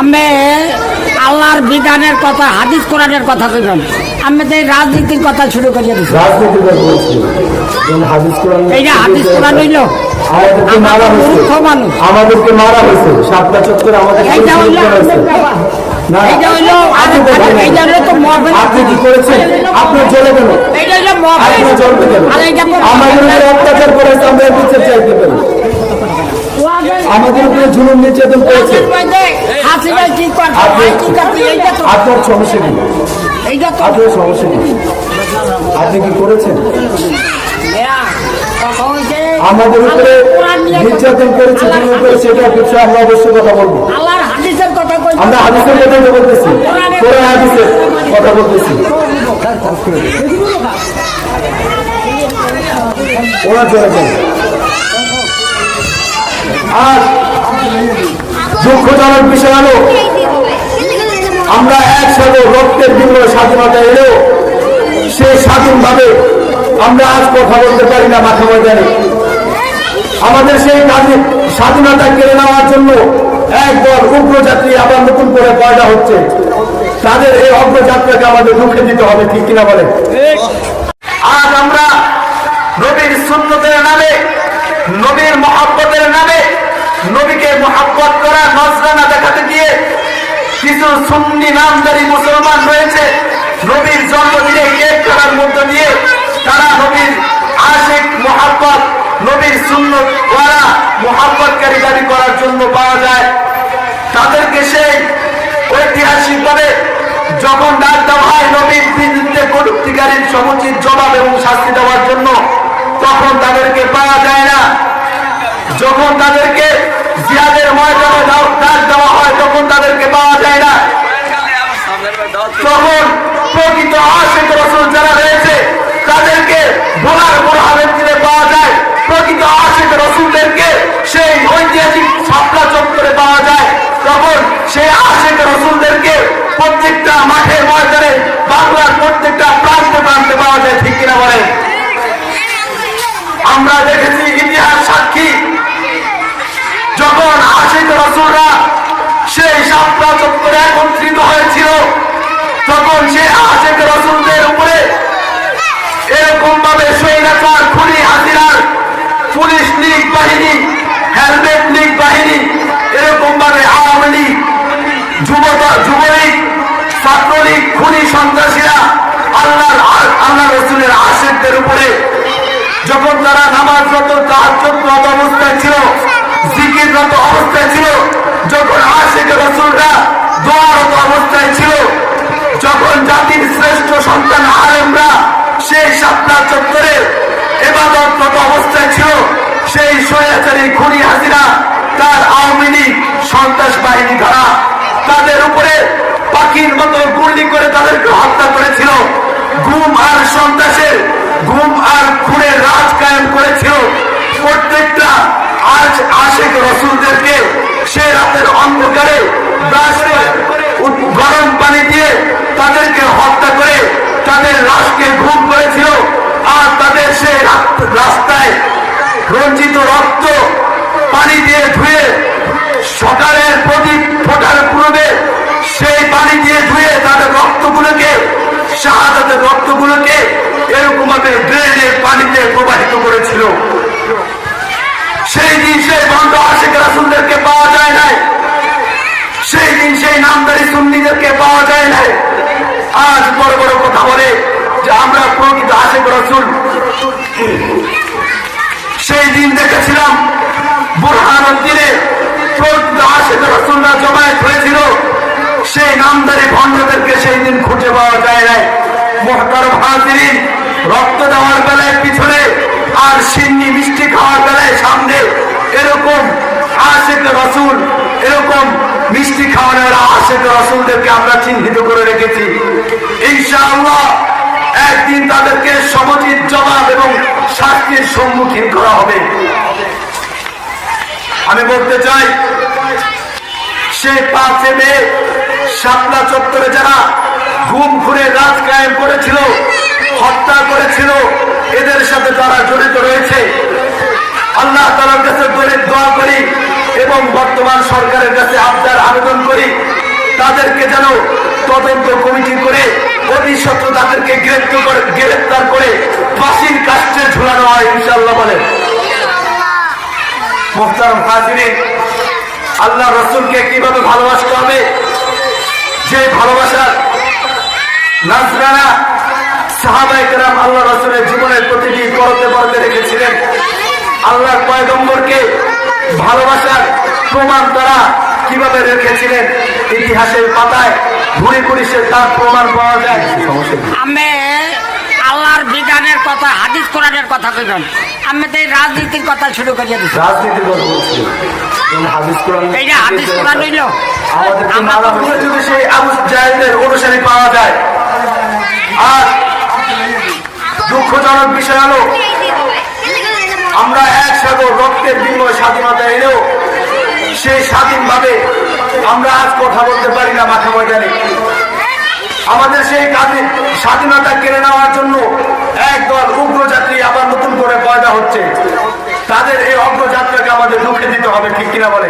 আমি আল্লাহর বিধানের কথা হাদিস কোরআনের কথা কইলাম। আমি তো এই রাজনীতির কথা শুরু করিয়ে দিচ্ছি এই যে হাদিস কোরআন হইল আমাদেরকে মারা হয়েছে। মূর্খ মানুষ। আমাদেরকে মারা হয়েছে। সাতটা চত্বরে আমাদের আপনি কি করেছেন? আপনার জলে কেন? আপনার জলবে কেন? আমাদের অত্যাচার করেছে আমরা বিচার চাইতে পারি। আমাদের উপরে জুলুম নির্যাতন করেছে। আপনার সমস্যা নেই। আপনার সমস্যা নেই। আপনি কি করেছেন? আমাদের উপরে নির্যাতন করেছে জুলুম করেছে এটা বিষয়ে আমরা অবশ্যই কথা বলব। আমরা হাদিসের কথা বলতেছি। কোরআন হাদিসের কথা বলতেছি। ওরা চলে যাবে আর দুঃখজনক বিষয় হলো, আমরা একসাথে রক্তের বিনিময়ে স্বাধীনতা এলেও সে স্বাধীনভাবে আমরা আজ কথা বলতে পারি না মাঠে ময়দানে। আমাদের সেই কাজে স্বাধীনতা কেড়ে নেওয়ার জন্য একদল উগ্রযাত্রী আবার নতুন করে পয়দা হচ্ছে। তাদের এই অগ্রযাত্রাকে আমাদের রুখে দিতে হবে, ঠিক কিনা বলে? আজ আমরা নবীর সুন্নতের নামে, নবীর মহাব্বতের নামে নবীকে মহাব্বত করা নজরানা দেখাতে গিয়ে কিছু সুন্নি নামদারি মুসলমান রয়েছে। নবীর জন্মদিনে কেক করার মধ্য দিয়ে তারা নবীর আশেক মহাব্বত, নবীর সুন্নত ওয়ারা মহাব্বতকারী দাবি করার জন্য পাওয়া যায়। তাদেরকে সেই ঐতিহাসিকভাবে যখন ডাক দেওয়া হয় নবীর বিরুদ্ধে কটুক্তিকারীর সমুচিত জবাব এবং শাস্তি দেওয়ার জন্য, তখন তাদেরকে পাওয়া যায় না। যখন তাদেরকে জিহাদের ময়দানে দাও- ডাক দেওয়া হয় তখন তাদেরকে পাওয়া যায় না তখন প্রকৃত আশেখ রসুল যারা রয়েছে, তাদেরকে ভোলার বোরহানের দিনে পাওয়া যায়। প্রকৃত আশেখ রসুলদেরকে সেই ঐতিহাসিক শাপলা চত্বরে পাওয়া যায়। তখন সেই আশেখ রসুলদেরকে প্রত্যেকটা মাঠের ময়দানে বাংলার প্রত্যেকটা প্রান্তে প্রান্তে পাওয়া যায়, ঠিক কিনা বলেন? আমরা দেখেছি সে আশেখ রসুলদের উপরে এরকম ভাবে সৈরাচার খুনি হাজিরার পুলিশ লীগ বাহিনী, হেলমেট লীগ বাহিনী এরকম ভাবে আওয়ামী লীগ যুবতা যুবলীগ, ছাত্রলীগ, খুনি সন্ত্রাসীরা আল্লাহ আল্লাহ রসুলের আশেকদের উপরে যখন তারা নামাজরত, তাহাজ্জুদরত অবস্থায় ছিল, জিকিররত অবস্থায় ছিল, যখন আশেক রসুলরা দোয়ারত অবস্থায় ছিল যখন জাতির শ্রেষ্ঠ সন্তান আলেমরা সেই সাতটা চত্বরে এবাদতরত অবস্থায় ছিল, সেই স্বৈরাচারী খুনি হাজিরা, তার আওয়ামী লীগ সন্ত্রাস বাহিনী দ্বারা তাদের উপরে পাখির মতো গুলি করে তাদেরকে হত্যা করেছিল গুম আর সন্ত্রাসের গুম আর খুনের রাজ কায়েম করেছিল প্রত্যেকটা আজ আশেক রসুলদেরকে সে রাতের অন্ধকারে ব্রাশ করে উত- গরম পানি দিয়ে তাদেরকে হত্যা করে তাদের লাশকে ঘুম করেছিল আর তাদের সে রাত- রাস্তায় রঞ্জিত রক্ত পানি দিয়ে ধুয়ে সকালের প্রদীপ ফোটার পূর্বে সেই পানি দিয়ে ধুয়ে তাদের রক্তগুলোকে, শাহাদাতের রক্তগুলোকে এরকম ভাবে ড্রেনের পানিতে প্রবাহিত করেছিল। সেই দিন সেই বন্ধ আশেখ রাসুলদেরকে পাওয়া যায় নাই। সেই দিন সেই নামদারি সুন্নিদেরকে পাওয়া যায় নাই। আজ বড় বড় কথা বলে যে আমরা প্রকৃত আশেখ রসুল। দিন দেখেছিলাম। আশেখ রসুলরা জমায়েত হয়েছিল। সেই নামদারি ভণ্ডদেরকে সেই দিন খুঁজে পাওয়া যায় নাই। মহতার হাজিরিন রক্ত দেওয়ার বেলায় পিছনে আর সিন্নি মিষ্টি খাওয়ার বেলায় সামনে এরকম আশেখ রসুল, এরকম মিষ্টি খাওয়ানোর আশেখ রসুলদেরকে আমরা চিহ্নিত করে রেখেছি। ইনশাআল্লাহ একদিন তাদেরকে সমচিত জবাব এবং শাস্তির সম্মুখীন করা হবে। আমি বলতে চাই সেই পাঁচে মে শাপলা চত্বরে যারা ঘুম ঘুরে রাজ কায়েম করেছিল, হত্যা করেছিল, এদের সাথে তারা জড়িত রয়েছে। আল্লাহ তালার কাছে দলিত দোয়া করি এবং বর্তমান সরকারের কাছে আবদার আবেদন করি। তাদেরকে যেন তদন্ত কমিটি করে অতি তাদেরকে গ্রেপ্তার গ্রেপ্তার করে ফাঁসির কাস্টে ঝুলানো হয় ইনশাল্লাহ হাজিরিন আল্লাহ রসুলকে কীভাবে ভালোবাসতে হবে? যে ভালোবাসার নাজরানা সাহাবাইকেরাম আল্লাহ রসুলের জীবনের প্রতিটি পরতে পরতে রেখেছিলেন। আল্লাহর পয়গম্বরকে ভালোবাসার প্রমাণ তারা কীভাবে রেখেছিলেন? ইতিহাসের পাতায় ঘুরে ঘুরে সে তার প্রমাণ পাওয়া যায়। সমস্যা। আমি আল্লাহর বিধানের কথা হাদিস কোরআনের কথা কইবেন আমি তো এই রাজনীতির কথা শুরু করিয়ে দিচ্ছি রাজনীতির কথা বলছি। হাদিস কোরআন এই যে হাদিস কোরআন হইল মারা যদি সেই আবু জাহেদের অনুসারী পাওয়া যায়। আর দুঃখজনক বিষয় হলো আমরা এক সাগর রক্তের বিনিময় স্বাধীনতা এলেও সেই স্বাধীনভাবে আমরা আজ কথা বলতে পারি না মাথা ময়দানে। আমাদের সেই কাজে স্বাধীনতা কেড়ে নেওয়ার জন্য একদল উগ্রযাত্রী আবার নতুন করে পয়দা হচ্ছে। তাদের এই অগ্রযাত্রাকে আমাদের রুখে দিতে হবে, ঠিক কিনা বলে?